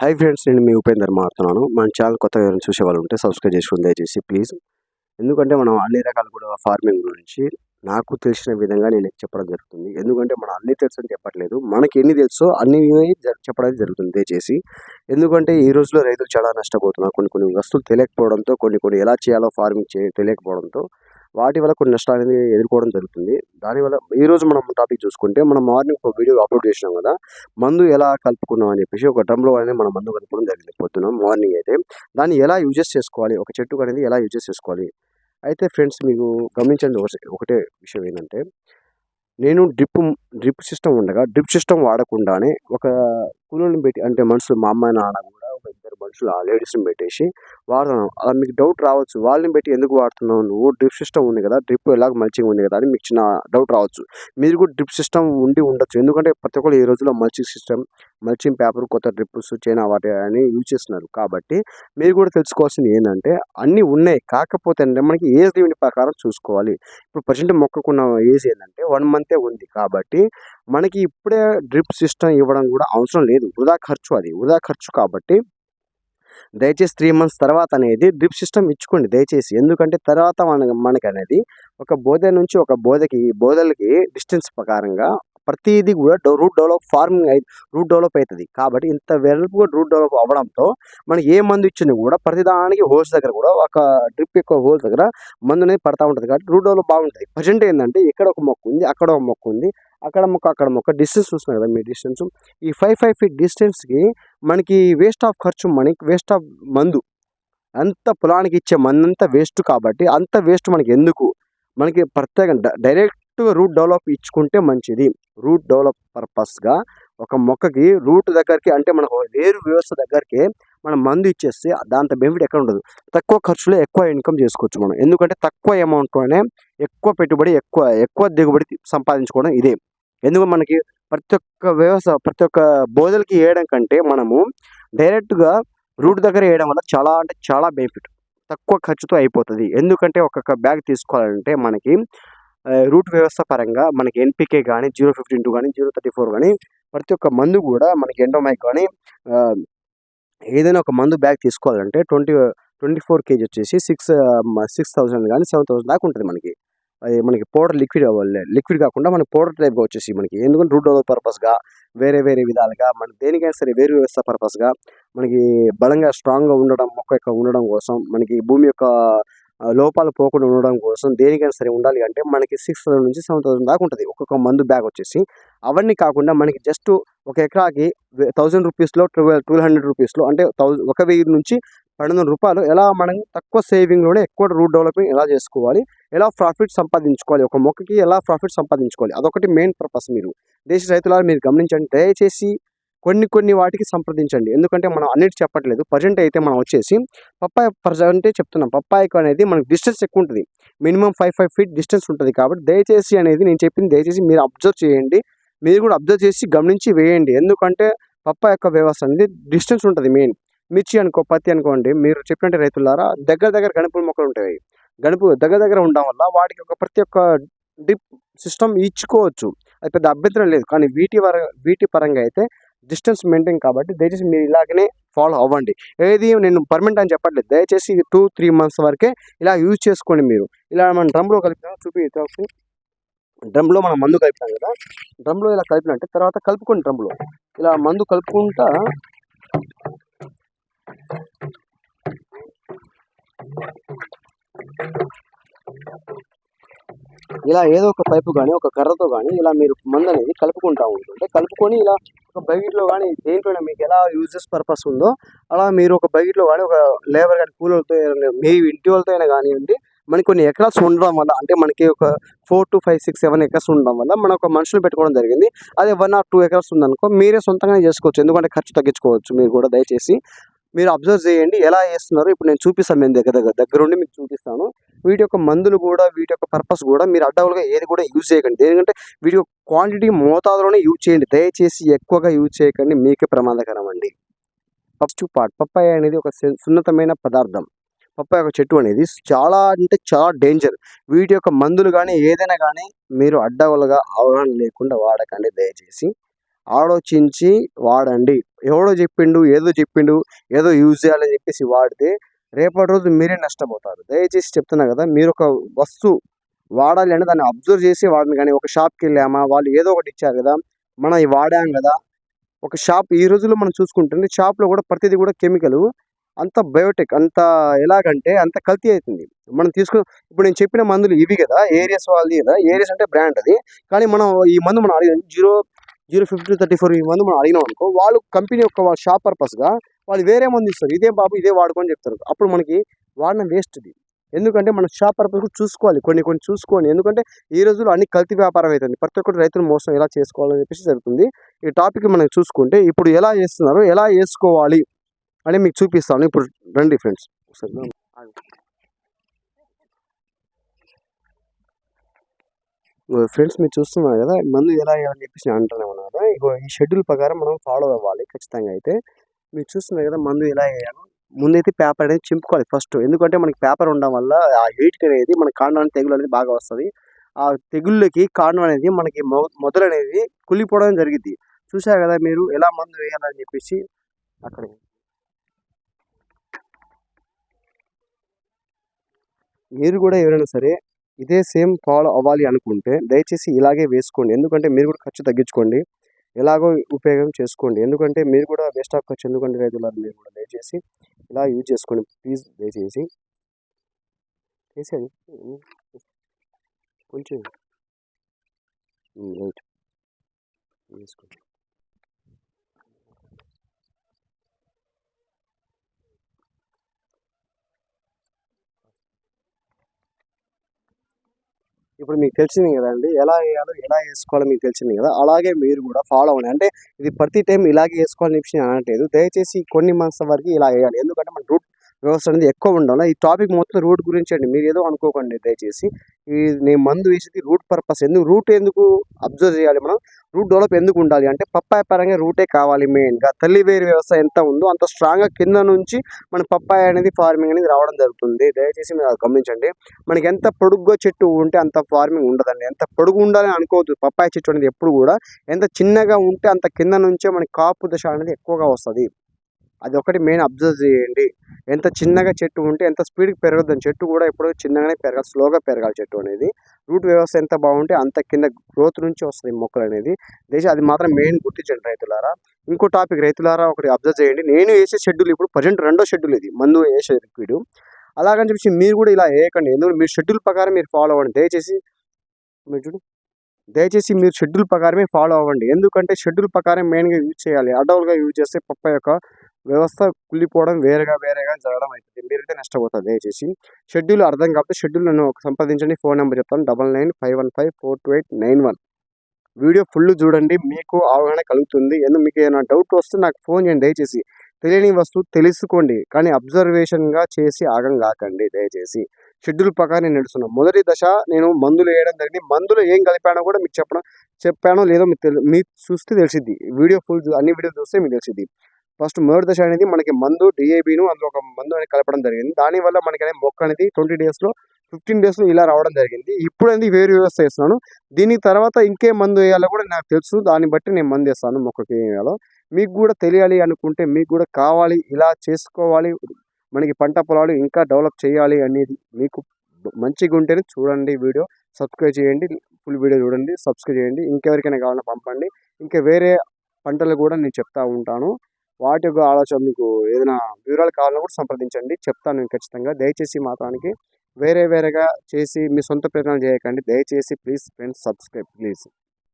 Hi friends నేను మీ ఉపేందర్ మాట్లాడుతున్నాను. మన ఛానల్ కొత్తగా ఎవరైనా చూసే వాళ్ళు ఉంటే సబ్స్క్రైబ్ చేసుకుని దయచేసి ప్లీజ్. ఎందుకంటే మనం అన్ని రకాల కూడా ఫార్మింగ్ గురించి నాకు తెలిసిన విధంగా నేను చెప్పడం జరుగుతుంది. ఎందుకంటే మనం అన్ని తెలుసు అని చెప్పట్లేదు. మనకి ఎన్ని తెలుసో అన్ని చెప్పడం జరుగుతుంది దయచేసి. ఎందుకంటే ఈ రోజులో రైతులు చాలా నష్టపోతున్నారు. కొన్ని కొన్ని వస్తువులు తెలియకపోవడంతో కొన్ని కొన్ని ఎలా చేయాలో ఫార్మింగ్ చేయ తెలియకపోవడంతో వాటి వల్ల కొన్ని నష్టాలు అనేది ఎదుర్కోవడం జరుగుతుంది. దానివల్ల ఈ రోజు మనం టాపిక్ చూసుకుంటే మనం మార్నింగ్ ఒక వీడియో అప్లోడ్ చేసినాం కదా మందు ఎలా కలుపుకున్నాం అని చెప్పేసి ఒక డ్రమ్లో అనేది మనం మందు కలుపుకోవడం జరిగింది పొద్దున మార్నింగ్ అయితే. దాన్ని ఎలా యూజెస్ చేసుకోవాలి ఒక చెట్టుకు అనేది ఎలా యూజెస్ చేసుకోవాలి? అయితే ఫ్రెండ్స్ మీకు గమనించండి ఒకటే విషయం ఏంటంటే నేను డ్రిప్ డ్రిప్ సిస్టమ్ ఉండగా డ్రిప్ సిస్టమ్ వాడకుండానే ఒక కూలీని పెట్టి అంటే మనుషులు మా అమ్మాయి నాన్న కూడా ఒక మనుషులు ఆ లేడీస్ని పెట్టేసి వాడుతున్నాం అలా మీకు డౌట్ రావచ్చు. వాళ్ళని పెట్టి ఎందుకు వాడుతున్నావు నువ్వు? డ్రిప్ సిస్టమ్ ఉంది కదా డ్రిప్ ఎలాగ మల్చింగ్ ఉంది కదా అని మీకు చిన్న డౌట్ రావచ్చు. మీరు కూడా డ్రిప్ సిస్టమ్ ఉండి ఉండొచ్చు. ఎందుకంటే ప్రతి ఒక్కరు ఈ రోజుల్లో మల్చింగ్ సిస్టమ్ మల్చింగ్ పేపర్ కొత్త డ్రిప్స్ చైనా వాటి అని యూజ్ చేస్తున్నారు. కాబట్టి మీరు కూడా తెలుసుకోవాల్సింది ఏంటంటే అన్నీ ఉన్నాయి. కాకపోతే అంటే మనకి ఏజ్ లిమిట్ ప్రకారం చూసుకోవాలి. ఇప్పుడు ప్రజెంట్ మొక్కకున్న ఏజ్ ఏంటంటే వన్ మంతే ఉంది. కాబట్టి మనకి ఇప్పుడే డ్రిప్ సిస్టమ్ ఇవ్వడం కూడా అవసరం లేదు. వృధా ఖర్చు అది. వృధా ఖర్చు కాబట్టి దయచేసి త్రీ మంత్స్ తర్వాత అనేది డ్రిప్ సిస్టమ్ ఇచ్చుకోండి దయచేసి. ఎందుకంటే తర్వాత మన మనకి అనేది ఒక బోధ నుంచి ఒక బోధకి బోధలకి డిస్టెన్స్ ప్రకారంగా ప్రతిదీ కూడా రూట్ డెవలప్ ఫార్మింగ్ అయి రూట్ డెవలప్ అవుతుంది కాబట్టి ఇంత వెడల్పుగా రూట్ డెవలప్ అవ్వడంతో మనకి ఏ మందు ఇచ్చినా కూడా ప్రతిదానికి హోల్స్ దగ్గర కూడా ఒక డ్రిప్ యొక్క హోల్స్ దగ్గర మందు అనేది పడతా ఉంటుంది. కాబట్టి రూట్ డెవలప్ బాగుంటుంది. ప్రజెంట్ ఏంటంటే ఇక్కడ ఒక మొక్క ఉంది అక్కడ ఒక మొక్క ఉంది అక్కడ మొక్క అక్కడ మొక్క డిస్టెన్స్ చూస్తున్నాం కదా మీ డిస్టెన్స్ ఈ ఫైవ్ ఫైవ్ ఫీట్ డిస్టెన్స్కి మనకి వేస్ట్ ఆఫ్ ఖర్చు మనకి వేస్ట్ ఆఫ్ మందు. అంత పొలానికి ఇచ్చే మందు అంతా వేస్ట్ కాబట్టి అంత వేస్ట్ మనకి ఎందుకు? మనకి ప్రత్యేకంగా డైరెక్ట్గా రూట్ డెవలప్ ఇచ్చుకుంటే మంచిది. రూట్ డెవలప్ పర్పస్గా ఒక మొక్కకి రూట్ దగ్గరికి అంటే మనకు వేరు వ్యవస్థ దగ్గరికి మనం మందు ఇచ్చేస్తే దాంతో బెనిఫిట్ ఎక్కడ ఉండదు. తక్కువ ఖర్చులో ఎక్కువ ఇన్కమ్ చేసుకోవచ్చు మనం. ఎందుకంటే తక్కువ అమౌంట్లోనే ఎక్కువ పెట్టుబడి ఎక్కువ ఎక్కువ దిగుబడి సంపాదించుకోవడం ఇదే. ఎందుకు మనకి ప్రతి ఒక్క వ్యవస్థ ప్రతి ఒక్క బోధలకి వేయడం కంటే మనము డైరెక్ట్గా రూట్ దగ్గర వేయడం వల్ల చాలా అంటే చాలా బెనిఫిట్. తక్కువ ఖర్చుతో అయిపోతుంది. ఎందుకంటే ఒక్కొక్క బ్యాగ్ తీసుకోవాలంటే మనకి రూట్ వ్యవస్థ పరంగా మనకి ఎన్పికే కానీ జీరో ఫిఫ్టీన్ టూ కానీ జీరో థర్టీ ఫోర్ కానీ ప్రతి ఒక్క మందు కూడా మనకి ఎండోమైక్ కానీ ఏదైనా ఒక మందు బ్యాగ్ తీసుకోవాలంటే ట్వంటీ ట్వంటీ ఫోర్ కేజీ వచ్చేసి సిక్స్ సిక్స్ థౌసండ్ కానీ సెవెన్ థౌసండ్ దాకా ఉంటుంది మనకి. అది మనకి పౌడర్ లిక్విడ్ అవ్వాలి. లిక్విడ్ కాకుండా మనకి పౌడర్ టైప్గా వచ్చేసి మనకి ఎందుకంటే రూట్ డెవలప్ పర్పస్గా వేరే వేరే విధాలుగా మన దేనికైనా సరే వేరు వ్యవస్థ పర్పస్గా మనకి బలంగా స్ట్రాంగ్గా ఉండడం మొక్క యొక్క ఉండడం కోసం మనకి భూమి యొక్క లోపాలు పోకుండా ఉండడం కోసం దేనికైనా సరే ఉండాలి అంటే మనకి సిక్స్ థౌసండ్ నుంచి సెవెన్ థౌసండ్ దాకా ఉంటుంది. ఒక్కొక్క మందు బ్యాగ్ వచ్చేసి. అవన్నీ కాకుండా మనకి జస్ట్ ఒక ఎకరాకి థౌసండ్ రూపీస్లో ట్వెల్వ్ ట్వెల్వ్ హండ్రెడ్ రూపీస్లో అంటే థౌజండ్ ఒక వెయ్యి నుంచి పన్నెండు వందల రూపాయలు ఎలా మనం తక్కువ సేవింగ్లోనే ఎక్కువ రూట్ డెవలపింగ్ ఎలా చేసుకోవాలి? ఎలా ప్రాఫిట్ సంపాదించుకోవాలి? ఒక మొక్కకి ఎలా ప్రాఫిట్ సంపాదించుకోవాలి? అదొకటి మెయిన్ పర్పస్ మీరు. దేశ రైతులారా మీరు గమనించండి దయచేసి కొన్ని కొన్ని వాటికి సంప్రదించండి. ఎందుకంటే మనం అన్నిటి చెప్పట్లేదు. ప్రజెంట్ అయితే మనం వచ్చేసి పప్పాయ ప్రజెంటే చెప్తున్నాం. పప్పాయకు అనేది మనకు డిస్టెన్స్ ఎక్కువ ఉంటుంది. Minimum five five feet distance ఉంటుంది కాబట్టి దయచేసి అనేది నేను చెప్పింది దయచేసి మీరు అబ్జర్వ్ చేయండి. మీరు కూడా అబ్జర్వ్ చేసి గమనించి వేయండి. ఎందుకంటే పప్ప యొక్క వ్యవస్థ అనేది డిస్టెన్స్ ఉంటుంది మెయిన్ మిర్చి అనుకో పత్తి అనుకోండి మీరు చెప్పినట్టు రైతులారా దగ్గర దగ్గర గణపుల మొక్కలు ఉంటాయి. గడుపు దగ్గర దగ్గర ఉండడం వల్ల వాటికి ఒక ప్రతి ఒక్క డిప్ సిస్టమ్ ఇచ్చుకోవచ్చు. అది పెద్ద అభ్యంతరం లేదు. కానీ వీటి వర వీటి పరంగా అయితే డిస్టెన్స్ మెయింటైన్ కాబట్టి దయచేసి మీరు ఇలాగనే ఫాలో అవ్వండి. ఏది నేను పర్మనెంట్ అని చెప్పట్లేదు. దయచేసి టూ త్రీ మంత్స్ వరకే ఇలా యూజ్ చేసుకోండి మీరు. ఇలా మనం డ్రమ్లో కలిపినా చూపి డ్రమ్లో మనం మందు కలిపినాం కదా. డ్రమ్లో ఇలా కలిపినంటే తర్వాత కలుపుకోండి డ్రమ్లో. ఇలా మందు కలుపుకుంటా ఇలా ఏదో ఒక పైపు కానీ ఒక కర్రతో కానీ ఇలా మీరు మందు అనేది కలుపుకుంటా ఉంటుంటే కలుపుకొని ఇలా ఒక బకెట్లో కానీ దేంట్లో మీకు ఎలా యూజెస్ పర్పస్ ఉందో అలా మీరు ఒక బకెట్లో కానీ ఒక లేబర్ కానీ కూలర్తో మీ ఇంటి వాళ్ళతో అయినా కానివ్వండి మనకి కొన్ని ఎకరాస్ ఉండడం వల్ల అంటే మనకి ఒక four to five six seven acres ఉండడం వల్ల మనం ఒక మనుషులు పెట్టుకోవడం జరిగింది. అదే వన్ ఆర్ టూ ఎకర్స్ ఉందనుకో మీరే సొంతంగానే చేసుకోవచ్చు. ఎందుకంటే ఖర్చు తగ్గించుకోవచ్చు మీరు కూడా దయచేసి. మీరు అబ్జర్వ్ చేయండి ఎలా చేస్తున్నారు? ఇప్పుడు నేను చూపిస్తాను నేను దగ్గర దగ్గర దగ్గరుండి మీకు చూపిస్తాను. వీటి యొక్క మందులు కూడా వీటి యొక్క పర్పస్ కూడా మీరు అడ్డవులుగా ఏది కూడా యూజ్ చేయకండి. ఎందుకంటే వీటి యొక్క క్వాంటిటీ మోతాదులోనే యూజ్ చేయండి. దయచేసి ఎక్కువగా యూజ్ చేయకండి. మీకే ప్రమాదకరం అండి ఫస్ట్ పార్ట్ పప్పాయ అనేది ఒక సున్నతమైన పదార్థం. పప్పాయ ఒక చెట్టు అనేది చాలా అంటే చాలా డేంజర్ వీటి యొక్క మందులు కానీ ఏదైనా కానీ మీరు అడ్డవులుగా అవగాహన లేకుండా వాడకండి. దయచేసి ఆలోచించి వాడండి. ఎవడో చెప్పిండు ఏదో చెప్పిండు ఏదో యూజ్ చేయాలని చెప్పేసి వాడితే రేపటి రోజు మీరే నష్టపోతారు. దయచేసి చెప్తున్నా కదా మీరు ఒక వస్తువు వాడాలి అంటే దాన్ని అబ్జర్వ్ చేసి వాడిని కానీ ఒక షాప్కి వెళ్ళామా వాళ్ళు ఏదో ఒకటి ఇచ్చారు కదా మనం ఇవి వాడాం కదా ఒక షాప్ ఈ రోజుల్లో మనం చూసుకుంటుంది షాప్లో కూడా ప్రతిదీ కూడా కెమికల్ అంత బయోటెక్ అంత ఎలాగంటే అంత కల్తీ అవుతుంది మనం తీసుకున్న ఇప్పుడు నేను చెప్పిన మందులు ఇవి కదా ఏరియస్ వాళ్ళది కదా ఏరియస్ అంటే బ్రాండ్ అది. కానీ మనం ఈ మందు మనం zero zero fifty thirty four ఈ మందు మనం అడిగినాం అనుకో వాళ్ళు కంపెనీ యొక్క షాప్ పర్పస్గా వాళ్ళు వేరే మంది ఇస్తారు. ఇదే బాబు ఇదే వాడుకొని చెప్తారు. అప్పుడు మనకి వాడిన వేస్ట్ ఇది. ఎందుకంటే మన షాప్ పర్పస్ చూసుకోవాలి కొన్ని కొన్ని చూసుకోండి ఎందుకంటే ఈ రోజుల్లో అన్ని కల్తీ వ్యాపారం అవుతుంది ప్రతి ఒక్కటి రైతులు మోసం ఎలా చేసుకోవాలని చెప్పేసి జరుగుతుంది. ఈ టాపిక్ మనం చూసుకుంటే ఇప్పుడు ఎలా చేస్తున్నారు ఎలా వేసుకోవాలి అని మీకు చూపిస్తాను. ఇప్పుడు రండి ఫ్రెండ్స్. ఒకసారి ఫ్రెండ్స్ మీరు చూస్తున్నారు కదా మందు ఎలా వేయాలని చెప్పేసి నేను అంటూనే ఉన్నాను. కదా ఇగో ఈ షెడ్యూల్ ప్రకారం మనం ఫాలో అవ్వాలి ఖచ్చితంగా అయితే. మీరు చూస్తున్నారు కదా మందు ఎలా వేయాలో. ముందైతే పేపర్ అనేది చింపుకోవాలి ఫస్ట్ ఎందుకంటే మనకి పేపర్ ఉండడం వల్ల ఆ హీట్ అనేది మన కాండం తెగులు అనేది బాగా వస్తుంది. ఆ తెగుళ్ళకి కాండం అనేది మనకి మొ- మొదలు అనేది కుళ్ళిపోవడం జరిగింది చూసారు కదా మీరు ఎలా మందు వేయాలని చెప్పేసి. అక్కడ మీరు కూడా ఎవరైనా సరే ఇదే సేమ్ ఫాలో అవ్వాలి అనుకుంటే దయచేసి ఇలాగే వేసుకోండి. ఎందుకంటే మీరు కూడా ఖర్చు తగ్గించుకోండి. ఎలాగో ఉపయోగం చేసుకోండి. ఎందుకంటే మీరు కూడా వేస్ట్ ఆఫ్ ఖర్చు ఎందుకంటే రైతులు మీరు కూడా? దయచేసి ఇలా యూజ్ చేసుకోండి. ప్లీజ్ దయచేసి. చేసేది కొంచెం. రైట్. వేసుకోండి. ఇప్పుడు మీకు తెలిసింది కదండి ఎలా వేయాలో ఎలా వేసుకోవాలో మీకు తెలిసింది కదా అలాగే మీరు కూడా ఫాలో అవ్వండి. అంటే ఇది ప్రతి టైం ఇలాగే వేసుకోవాలని చెప్పి నేను అనట్లేదు. దయచేసి కొన్ని మంత్స్ వరకు ఇలా వేయాలి. ఎందుకంటే మన రూట్ వ్యవస్థ అనేది ఎక్కువ ఉండాలి? ఈ టాపిక్ మొత్తం రూట్ గురించి అండి. మీరు ఏదో అనుకోకండి దయచేసి. ఈ నేను మందు వేసేది రూట్ పర్పస్. ఎందుకు? రూట్ ఎందుకు అబ్జర్వ్ చేయాలి మనం? రూట్ డెవలప్ ఎందుకు ఉండాలి? అంటే పప్పాయ పరంగా రూటే కావాలి మెయిన్గా తల్లి వేరు వ్యవస్థ ఎంత ఉందో అంత స్ట్రాంగ్గా కింద నుంచి మన పప్పాయ అనేది ఫార్మింగ్ అనేది రావడం జరుగుతుంది. దయచేసి మీరు అది గమనించండి. మనకి ఎంత పొడుగ్గా చెట్టు ఉంటే అంత ఫార్మింగ్ ఉండదండి. ఎంత పొడుగు ఉండాలని అనుకోవద్దు. పప్పాయ చెట్టు అనేది ఎప్పుడు కూడా. ఎంత చిన్నగా ఉంటే అంత కింద నుంచే మనకి కాపు దశ అనేది ఎక్కువగా వస్తుంది. అది ఒకటి మెయిన్ అబ్జర్వ్ చేయండి. ఎంత చిన్నగా చెట్టు ఉంటే ఎంత స్పీడ్కి పెరగద్దు చెట్టు కూడా ఎప్పుడూ చిన్నగానే పెరగాలి స్లోగా పెరగాలి చెట్టు అనేది. రూట్ వ్యవస్థ ఎంత బాగుంటే అంత కింద గ్రోత్ నుంచి వస్తుంది మొక్కలు అనేది. దేశ అది మాత్రం మెయిన్ గుర్తించండి రైతులారా. ఇంకో టాపిక్ రైతులారా ఒకటి అబ్జర్వ్ చేయండి. నేను వేసే షెడ్యూల్ ఇప్పుడు ప్రజెంట్ రెండో షెడ్యూల్ ఇది. మందు వేసే లిక్విడ్ అలాగని చెప్పేసి మీరు కూడా ఇలా వేయకండి. ఎందుకంటే మీరు షెడ్యూల్ ప్రకారం మీరు ఫాలో అవ్వండి. దయచేసి మీరు చూడు. దయచేసి మీరు షెడ్యూల్ ప్రకారమే ఫాలో అవ్వండి. ఎందుకంటే షెడ్యూల్ ప్రకారం మెయిన్గా యూజ్ చేయాలి. అడవులుగా యూజ్ చేస్తే పప్ప యొక్క వ్యవస్థ కుళ్ళిపోవడం వేరేగా వేరేగా జరగడం అవుతుంది మీరైతే నష్టపోతారు దయచేసి. షెడ్యూల్ అర్థం కాబట్టి షెడ్యూల్ నన్ను సంప్రదించండి. ఫోన్ నెంబర్ చెప్తాను. Double nine five one five four two eight nine one. Video full చూడండి. మీకు అవగాహన కలుగుతుంది. ఎందుకు మీకు ఏమైనా డౌట్ వస్తే నాకు ఫోన్ చేయండి దయచేసి. తెలియని వస్తువు తెలుసుకోండి. కానీ అబ్జర్వేషన్గా చేసి ఆగం కాకండి దయచేసి. షెడ్యూల్ ప్రకారం నేను నడుస్తున్నాను మొదటి దశ నేను మందులు వేయడం జరిగింది. మందులు ఏం కలిపానో కూడా మీకు చెప్పడం చెప్పానో లేదో మీకు తెలు మీకు చూస్తే తెలిసిద్ది. వీడియో ఫుల్ అన్ని వీడియోలు చూస్తే మీకు తెలిసిద్ది. ఫస్ట్ మొదటి దశ అనేది మనకి మందు డిఏబిను అందులో ఒక మందు అనేది కలపడం జరిగింది. దానివల్ల మనకి అనేది మొక్క అనేది ట్వంటీ డేస్లో ఫిఫ్టీన్ డేస్లో ఇలా రావడం జరిగింది. ఇప్పుడు అనేది వేరు వ్యవస్థ చేస్తున్నాను. దీని తర్వాత ఇంకే మందు వేయాలో కూడా నాకు తెలుసు. దాన్ని బట్టి నేను మందు వేస్తాను మొక్కకి వేయాలో. మీకు కూడా తెలియాలి అనుకుంటే మీకు కూడా కావాలి. ఇలా చేసుకోవాలి. మనకి పంట పొలాలు ఇంకా డెవలప్ చేయాలి అనేది మీకు మంచిగా ఉంటేనే చూడండి వీడియో. సబ్స్క్రైబ్ చేయండి. ఫుల్ వీడియో చూడండి. సబ్స్క్రైబ్ చేయండి. ఇంకెవరికైనా కావాలన్నా పంపండి. ఇంకా వేరే పంటలు కూడా నేను చెప్తా ఉంటాను. వాటి యొక్క ఆలోచన మీకు ఏదైనా వివరాలు కావాలన్నా కూడా సంప్రదించండి. చెప్తాను నేను ఖచ్చితంగా. దయచేసి మాత్రానికి వేరే వేరేగా చేసి మీ సొంత ప్రయత్నాలు చేయకండి. దయచేసి ప్లీజ్ ఫ్రెండ్స్ సబ్స్క్రైబ్ ప్లీజ్.